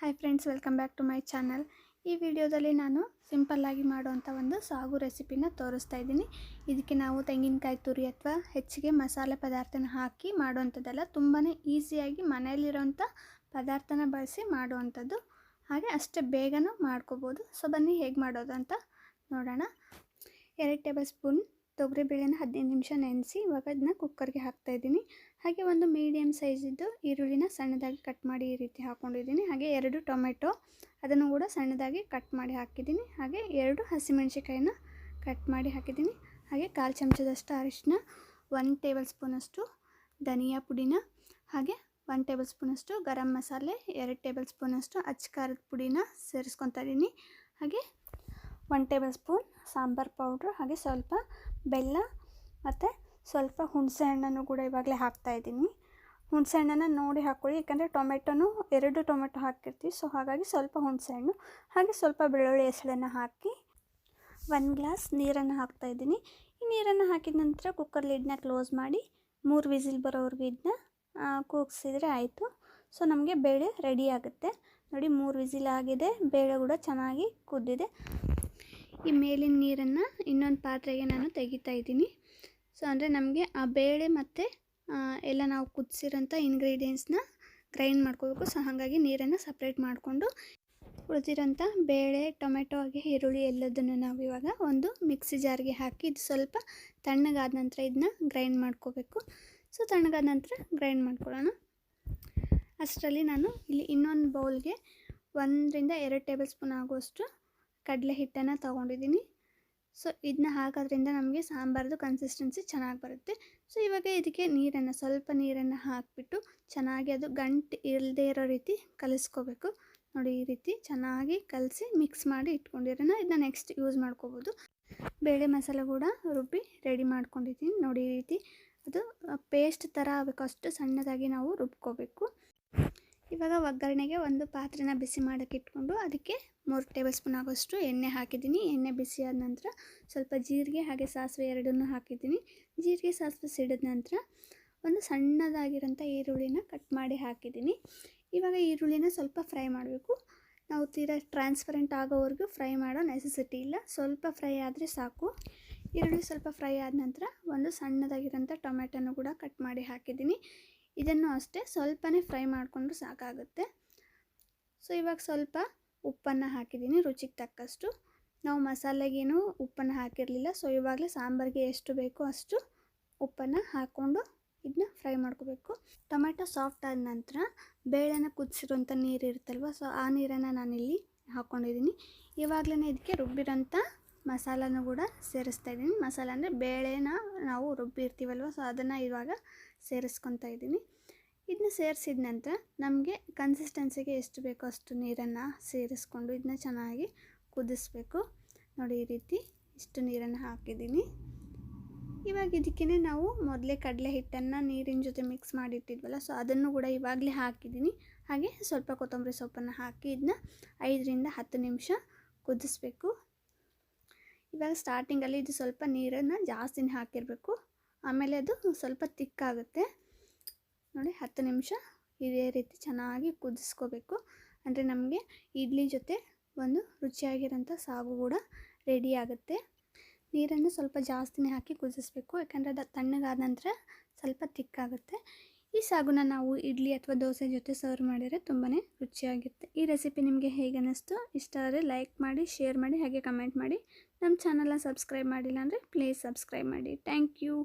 Hi friends welcome back to my channel ಈ ವಿಡಿಯೋದಲ್ಲಿ ನಾನು ಸಿಂಪಲ್ಲಾಗಿ ಮಾಡುವಂಥ ಒಂದು ಸಾಗು ರೆಸಿಪಿನ ತೋರಿಸ್ತಾ ಇದ್ದೀನಿ. ಇದಕ್ಕೆ ನಾವು ತೆಂಗಿನಕಾಯಿ ತುರಿ ಅಥವಾ ಹೆಚ್ಚಿಗೆ ಮಸಾಲೆ ಪದಾರ್ಥನ ಹಾಕಿ ಮಾಡುವಂಥದ್ದೆಲ್ಲ ತುಂಬಾ ಈಸಿಯಾಗಿ ಮನೆಯಲ್ಲಿರೋಂಥ ಪದಾರ್ಥನ ಬಳಸಿ ಮಾಡುವಂಥದ್ದು. ಹಾಗೆ ಅಷ್ಟೇ ಬೇಗನೂ ಮಾಡ್ಕೋಬೋದು. ಸೊ ಬನ್ನಿ ಹೇಗೆ ಮಾಡೋದು ಅಂತ ನೋಡೋಣ. ಎರಡು ಟೇಬಲ್ ಸ್ಪೂನ್ ತೊಗರಿಬೇಳೆನ ಹದಿನೈದು ನಿಮಿಷ ನೆನೆಸಿ ಇವಾಗ ಅದನ್ನ ಕುಕ್ಕರ್ಗೆ ಹಾಕ್ತಾಯಿದ್ದೀನಿ ಹಾಗೆ ಒಂದು ಮೀಡಿಯಮ್ ಸೈಜಿದ್ದು ಈರುಳ್ಳಿನ ಸಣ್ಣದಾಗಿ ಕಟ್ ಮಾಡಿ ಈ ರೀತಿ ಹಾಕ್ಕೊಂಡಿದ್ದೀನಿ ಹಾಗೆ ಎರಡು ಟೊಮೆಟೊ ಅದನ್ನು ಕೂಡ ಸಣ್ಣದಾಗಿ ಕಟ್ ಮಾಡಿ ಹಾಕಿದ್ದೀನಿ. ಹಾಗೆ ಎರಡು ಹಸಿಮೆಣಸಿಕಾಯಿನ ಕಟ್ ಮಾಡಿ ಹಾಕಿದ್ದೀನಿ. ಹಾಗೆ ಕಾಲು ಚಮಚದಷ್ಟು ಅರಿಶಿನ ಒನ್ ಟೇಬಲ್ ಸ್ಪೂನಷ್ಟು ಧನಿಯಾ ಪುಡಿನ, ಹಾಗೆ ಒನ್ ಟೇಬಲ್ ಸ್ಪೂನಷ್ಟು ಗರಂ ಮಸಾಲೆ, ಎರಡು ಟೇಬಲ್ ಸ್ಪೂನಷ್ಟು ಅಚ್ಚ ಖಾರದ ಪುಡಿನ ಸೇರಿಸ್ಕೊತಾ ಇದ್ದೀನಿ. ಹಾಗೆ one table spoon sambar powder, ಹಾಗೆ ಸ್ವಲ್ಪ ಬೆಲ್ಲ ಮತ್ತು ಸ್ವಲ್ಪ ಹುಣಸೆ ಹಣ್ಣನ್ನು ಕೂಡ ಇವಾಗಲೇ ಹಾಕ್ತಾಯಿದ್ದೀನಿ ಹುಣಸೆ ಹಣ್ಣನ್ನು ನೋಡಿ ಹಾಕ್ಕೊಳ್ಳಿ. ಯಾಕಂದರೆ ಟೊಮೆಟೊನು ಎರಡು ಟೊಮೆಟೊ ಹಾಕಿರ್ತೀವಿ. ಸೊ ಹಾಗಾಗಿ ಸ್ವಲ್ಪ ಹುಣಸೆ ಹಣ್ಣು, ಹಾಗೆ ಸ್ವಲ್ಪ ಬೆಳ್ಳುಳ್ಳಿ ಹೆಸಳನ್ನು ಹಾಕಿ ಒಂದು ಗ್ಲಾಸ್ ನೀರನ್ನು ಹಾಕ್ತಾಯಿದ್ದೀನಿ ಈ ನೀರನ್ನು ಹಾಕಿದ ನಂತರ ಕುಕ್ಕರ್ ಲಿಡ್ನ ಕ್ಲೋಸ್ ಮಾಡಿ ಮೂರು ವಿಸಿಲ್ ಬರೋವರೆಗೂ ಇದನ್ನ ಕೂಗಿಸಿದ್ರೆ ಆಯಿತು. ಸೊ ನಮಗೆ ಬೇಳೆ ರೆಡಿ ಆಗುತ್ತೆ. ನೋಡಿ ಮೂರು ವಿಸಿಲ್ ಆಗಿದೆ. ಬೇಳೆ ಕೂಡ ಚೆನ್ನಾಗಿ ಕುದ್ದಿದೆ. ಈ ಮೇಲಿನ ನೀರನ್ನು ಇನ್ನೊಂದು ಪಾತ್ರೆಗೆ ನಾನು ತೆಗಿತಾ ಇದ್ದೀನಿ. ಸೊ ಅಂದರೆ ನಮಗೆ ಆ ಬೇಳೆ ಮತ್ತು ಎಲ್ಲ ನಾವು ಕುದಿಸಿರೋಂಥ ಇಂಗ್ರೀಡಿಯೆಂಟ್ಸ್ನ ಗ್ರೈಂಡ್ ಮಾಡ್ಕೋಬೇಕು. ಸೊ ಹಾಗಾಗಿ ನೀರನ್ನು ಸಪ್ರೇಟ್ ಮಾಡಿಕೊಂಡು ಉಳಿದಿರೋಂಥ ಬೇಳೆ, ಟೊಮೆಟೊ, ಹಾಗೆ ಈರುಳ್ಳಿ ಎಲ್ಲದನ್ನು ನಾವು ಇವಾಗ ಒಂದು ಮಿಕ್ಸಿ ಜಾರ್ಗೆ ಹಾಕಿ ಇದು ಸ್ವಲ್ಪ ತಣ್ಣಗಾದ ನಂತರ ಇದನ್ನ ಗ್ರೈಂಡ್ ಮಾಡ್ಕೋಬೇಕು. ಸೊ ತಣ್ಣಗಾದ ನಂತರ ಗ್ರೈಂಡ್ ಮಾಡ್ಕೊಳ್ಳೋಣ. ಅಷ್ಟರಲ್ಲಿ ನಾನು ಇಲ್ಲಿ ಇನ್ನೊಂದು ಬೌಲ್ಗೆ ಒಂದರಿಂದ ಎರಡು ಟೇಬಲ್ ಸ್ಪೂನ್ ಆಗುವಷ್ಟು ಕಡಲೆ ಹಿಟ್ಟನ್ನು ತೊಗೊಂಡಿದ್ದೀನಿ. ಸೊ ಇದನ್ನ ಹಾಕೋದ್ರಿಂದ ನಮಗೆ ಸಾಂಬಾರ್ದು ಕನ್ಸಿಸ್ಟೆನ್ಸಿ ಚೆನ್ನಾಗಿ ಬರುತ್ತೆ. ಸೊ ಇವಾಗ ಇದಕ್ಕೆ ನೀರನ್ನು, ಸ್ವಲ್ಪ ನೀರನ್ನು ಹಾಕಿಬಿಟ್ಟು ಚೆನ್ನಾಗಿ ಅದು ಗಂಟು ಇಲ್ಲದೆ ಇರೋ ರೀತಿ ಕಲಿಸ್ಕೋಬೇಕು. ನೋಡಿ, ಈ ರೀತಿ ಚೆನ್ನಾಗಿ ಕಲಸಿ ಮಿಕ್ಸ್ ಮಾಡಿ ಇಟ್ಕೊಂಡಿರೋಣ. ಇದನ್ನ ನೆಕ್ಸ್ಟ್ ಯೂಸ್ ಮಾಡ್ಕೋಬೋದು. ಬೇಳೆ ಮಸಾಲೆ ಕೂಡ ರುಬ್ಬಿ ರೆಡಿ ಮಾಡ್ಕೊಂಡಿದ್ದೀನಿ. ನೋಡಿ, ಈ ರೀತಿ ಅದು ಪೇಸ್ಟ್ ಥರ ಆಗಬೇಕು. ಅಷ್ಟು ಸಣ್ಣದಾಗಿ ನಾವು ರುಬ್ಕೋಬೇಕು. ಇವಾಗ ಒಗ್ಗರಣೆಗೆ ಒಂದು ಪಾತ್ರೆನ ಬಿಸಿ ಮಾಡೋಕ್ಕೆ ಇಟ್ಕೊಂಡು ಅದಕ್ಕೆ ಮೂರು ಟೇಬಲ್ ಸ್ಪೂನ್ ಆಗೋಷ್ಟು ಎಣ್ಣೆ ಹಾಕಿದ್ದೀನಿ. ಎಣ್ಣೆ ಬಿಸಿ ಆದ ನಂತರ ಸ್ವಲ್ಪ ಜೀರಿಗೆ ಹಾಗೆ ಸಾಸಿವೆ ಎರಡನ್ನು ಹಾಕಿದ್ದೀನಿ. ಜೀರಿಗೆ, ಸಾಸಿವೆ ಸಿಡಿದ ನಂತರ ಒಂದು ಸಣ್ಣದಾಗಿರೋಂಥ ಈರುಳ್ಳಿನ ಕಟ್ ಮಾಡಿ ಹಾಕಿದ್ದೀನಿ. ಇವಾಗ ಈರುಳ್ಳಿನ ಸ್ವಲ್ಪ ಫ್ರೈ ಮಾಡಬೇಕು. ನಾವು ತೀರಾ ಟ್ರಾನ್ಸ್ಪರೆಂಟ್ ಆಗೋವರೆಗೂ ಫ್ರೈ ಮಾಡೋ ನೆಸೆಸಿಟಿ ಇಲ್ಲ. ಸ್ವಲ್ಪ ಫ್ರೈ ಆದರೆ ಸಾಕು. ಈರುಳ್ಳಿ ಸ್ವಲ್ಪ ಫ್ರೈ ಆದ ನಂತರ ಒಂದು ಸಣ್ಣದಾಗಿರೋಂಥ ಟೊಮೆಟೊನು ಕೂಡ ಕಟ್ ಮಾಡಿ ಹಾಕಿದ್ದೀನಿ. ಇದನ್ನು ಅಷ್ಟೇ ಸ್ವಲ್ಪನೇ ಫ್ರೈ ಮಾಡಿಕೊಂಡ್ರು ಸಾಕಾಗುತ್ತೆ. ಸೊ ಇವಾಗ ಸ್ವಲ್ಪ ಉಪ್ಪನ್ನು ಹಾಕಿದ್ದೀನಿ, ರುಚಿಗೆ ತಕ್ಕಷ್ಟು. ನಾವು ಮಸಾಲೆಗೇನು ಉಪ್ಪನ್ನು ಹಾಕಿರಲಿಲ್ಲ ಸೊ ಇವಾಗಲೇ ಸಾಂಬಾರಿಗೆ ಎಷ್ಟು ಬೇಕೋ ಅಷ್ಟು ಉಪ್ಪನ್ನು ಹಾಕ್ಕೊಂಡು ಇದನ್ನ ಫ್ರೈ ಮಾಡ್ಕೋಬೇಕು. ಟೊಮೆಟೊ ಸಾಫ್ಟ್ ಆದ ನಂತರ ಬೇಳೆನ ಕುದಿಸಿರೋಂಥ ನೀರು ಇರುತ್ತಲ್ವ ಸೊ ಆ ನೀರನ್ನು ನಾನಿಲ್ಲಿ ಹಾಕ್ಕೊಂಡಿದ್ದೀನಿ ಇವಾಗಲೇ ಇದಕ್ಕೆ ರುಬ್ಬಿರೋಂಥ ಮಸಾಲನೂ ಕೂಡ ಸೇರಿಸ್ತಾ ಇದ್ದೀನಿ. ಮಸಾಲ ಅಂದರೆ ಬೇಳೆನ ನಾವು ರುಬ್ಬಿರ್ತೀವಲ್ವ ಸೊ ಅದನ್ನು ಇವಾಗ ಸೇರಿಸ್ಕೊತಾ ಇದ್ದೀನಿ. ಇದನ್ನ ಸೇರಿಸಿದ ನಂತರ ನಮಗೆ ಕನ್ಸಿಸ್ಟೆನ್ಸಿಗೆ ಎಷ್ಟು ಬೇಕೋ ಅಷ್ಟು ನೀರನ್ನು ಸೇರಿಸ್ಕೊಂಡು ಇದನ್ನ ಚೆನ್ನಾಗಿ ಕುದಿಸ್ಬೇಕು. ನೋಡಿ ಈ ರೀತಿ ಇಷ್ಟು ನೀರನ್ನು ಹಾಕಿದ್ದೀನಿ. ಇವಾಗ ಇದಕ್ಕೇ ನಾವು ಮೊದಲೇ ಕಡಲೆ ಹಿಟ್ಟನ್ನು ನೀರಿನ ಜೊತೆ ಮಿಕ್ಸ್ ಮಾಡಿಟ್ಟಿದ್ವಲ್ಲ ಸೊ ಅದನ್ನು ಕೂಡ ಇವಾಗಲೇ ಹಾಕಿದ್ದೀನಿ. ಹಾಗೆ ಸ್ವಲ್ಪ ಕೊತ್ತಂಬರಿ ಸೊಪ್ಪನ್ನು ಹಾಕಿ ಇದನ್ನ ಐದರಿಂದ ಹತ್ತು ನಿಮಿಷ ಕುದಿಸ್ಬೇಕು. ಇವಾಗ ಸ್ಟಾರ್ಟಿಂಗಲ್ಲಿ ಇದು ಸ್ವಲ್ಪ ನೀರನ್ನು ಜಾಸ್ತಿನೇ ಹಾಕಿರಬೇಕು. ಆಮೇಲೆ ಅದು ಸ್ವಲ್ಪ ತಿಕ್ಕಾಗುತ್ತೆ. ನೋಡಿ ಹತ್ತು ನಿಮಿಷ ಇದೇ ರೀತಿ ಚೆನ್ನಾಗಿ ಕುದಿಸ್ಕೋಬೇಕು. ಅಂದರೆ ನಮಗೆ ಇಡ್ಲಿ ಜೊತೆ ಒಂದು ರುಚಿಯಾಗಿರೋಂಥ ಸಾಗು ಕೂಡ ರೆಡಿ ಆಗುತ್ತೆ. ನೀರನ್ನು ಸ್ವಲ್ಪ ಜಾಸ್ತಿನೇ ಹಾಕಿ ಕುದಿಸ್ಬೇಕು. ಯಾಕಂದರೆ ಅದು ತಣ್ಣಗಾದ ನಂತರ ಸ್ವಲ್ಪ ತಿಕ್ಕಾಗುತ್ತೆ. ಈ ಸಾಗುನ ನಾವು ಇಡ್ಲಿ ಅಥವಾ ದೋಸೆ ಜೊತೆ ಸರ್ವ್ ಮಾಡಿದರೆ ತುಂಬಾ ರುಚಿಯಾಗಿರುತ್ತೆ. ಈ ರೆಸಿಪಿ ನಿಮಗೆ ಹೇಗೆ ಅನ್ನಿಸ್ತು ಇಷ್ಟ ಆದರೆ ಲೈಕ್ ಮಾಡಿ ಶೇರ್ ಮಾಡಿ, ಹಾಗೆ ಕಮೆಂಟ್ ಮಾಡಿ. ನಮ್ಮ ಚಾನಲನ್ನ ಸಬ್ಸ್ಕ್ರೈಬ್ ಮಾಡಿಲ್ಲ ಅಂದರೆ ಪ್ಲೀಸ್ ಸಬ್ಸ್ಕ್ರೈಬ್ ಮಾಡಿ. Thank you